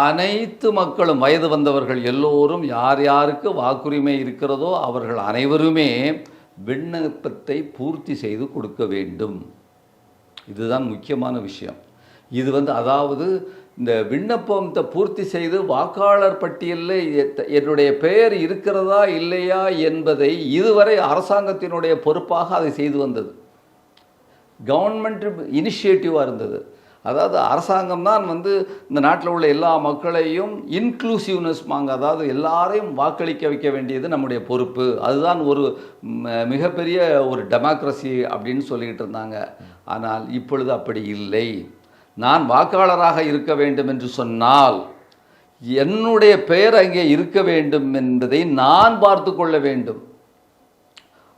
அனைத்து மக்களும் வயது வந்தவர்கள் எல்லோரும் யார் யாருக்கு வாக்குரிமை இருக்கிறதோ அவர்கள் அனைவருமே விண்ணப்பத்தை பூர்த்தி செய்து கொடுக்க வேண்டும். இதுதான் முக்கியமான விஷயம். இது வந்து அதாவது இந்த விண்ணப்பத்தை பூர்த்தி செய்து வாக்காளர் பட்டியலில் என்னுடைய பெயர் இருக்கிறதா இல்லையா என்பதை இதுவரை அரசாங்கத்தினுடைய பொறுப்பாக அதை செய்து வந்தது. கவர்மெண்ட் இனிஷியேட்டிவாக இருந்தது. அதாவது அரசாங்கம் தான் வந்து இந்த நாட்டில் உள்ள எல்லா மக்களையும் இன்க்ளூசிவ்னஸ் வாங்க அதாவது எல்லாரையும் வாக்களிக்க வைக்க வேண்டியது நம்முடைய பொறுப்பு. அதுதான் ஒரு ம- மிகப்பெரிய ஒரு டெமோக்ரஸி அப்படின்னு சொல்லிக்கிட்டு இருந்தாங்க. ஆனால் இப்பொழுது அப்படி இல்லை. நான் வாக்காளராக இருக்க வேண்டும் என்று சொன்னால் என்னுடைய பெயர் அங்கே இருக்க வேண்டும் என்பதை நான் பார்த்து கொள்ள வேண்டும்.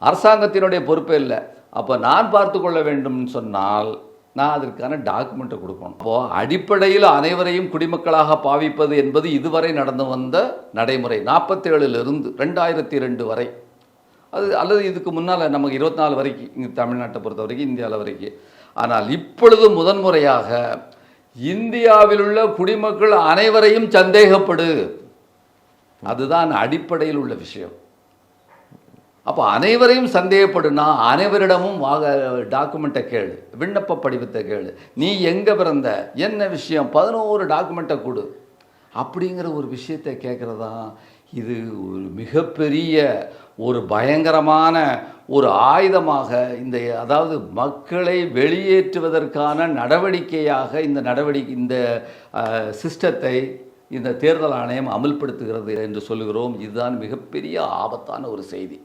அரசாங்கத்தினுடைய பொறுப்பே இல்லை. அப்போ நான் பார்த்து கொள்ள வேண்டும்னு சொன்னால் நான் அதற்கான டாக்குமெண்ட்டை கொடுக்கணும். அப்போது அடிப்படையில் அனைவரையும் குடிமக்களாக பாவிப்பது என்பது இதுவரை நடந்து வந்த நடைமுறை. நாற்பத்தேழுலேருந்து ரெண்டாயிரத்தி ரெண்டு வரை. அது அல்லது இதுக்கு முன்னால் நமக்கு இருபத்தி நாலு வரைக்கும் இங்கே தமிழ்நாட்டை பொறுத்த வரைக்கும் இந்தியாவில் வரைக்கும் ஆனால் இப்பொழுது முதன்முறையாக இந்தியாவில் உள்ள குடிமக்கள் அனைவரையும் சந்தேகப்படு. அதுதான் அடிப்படையில் உள்ள விஷயம். அப்போ அனைவரையும் சந்தேகப்படுனா அனைவரிடமும் வாக டாக்குமெண்ட்டை கேளு. விண்ணப்ப படிவத்தை கேளு. நீ எங்கே பிறந்த? என்ன விஷயம்? பதினோரு டாக்குமெண்ட்டை கொடு. அப்படிங்கிற ஒரு விஷயத்தை கேட்குறதா இது ஒரு மிகப்பெரிய ஒரு பயங்கரமான ஒரு ஆயுதமாக இந்த அதாவது மக்களை வெளியேற்றுவதற்கான நடவடிக்கையாக இந்த நடவடிக்கை இந்த சிஸ்டத்தை இந்த தேர்தல் ஆணையம் அமல்படுத்துகிறது என்று சொல்லுகிறோம். இதுதான் மிகப்பெரிய ஆபத்தான ஒரு செய்தி.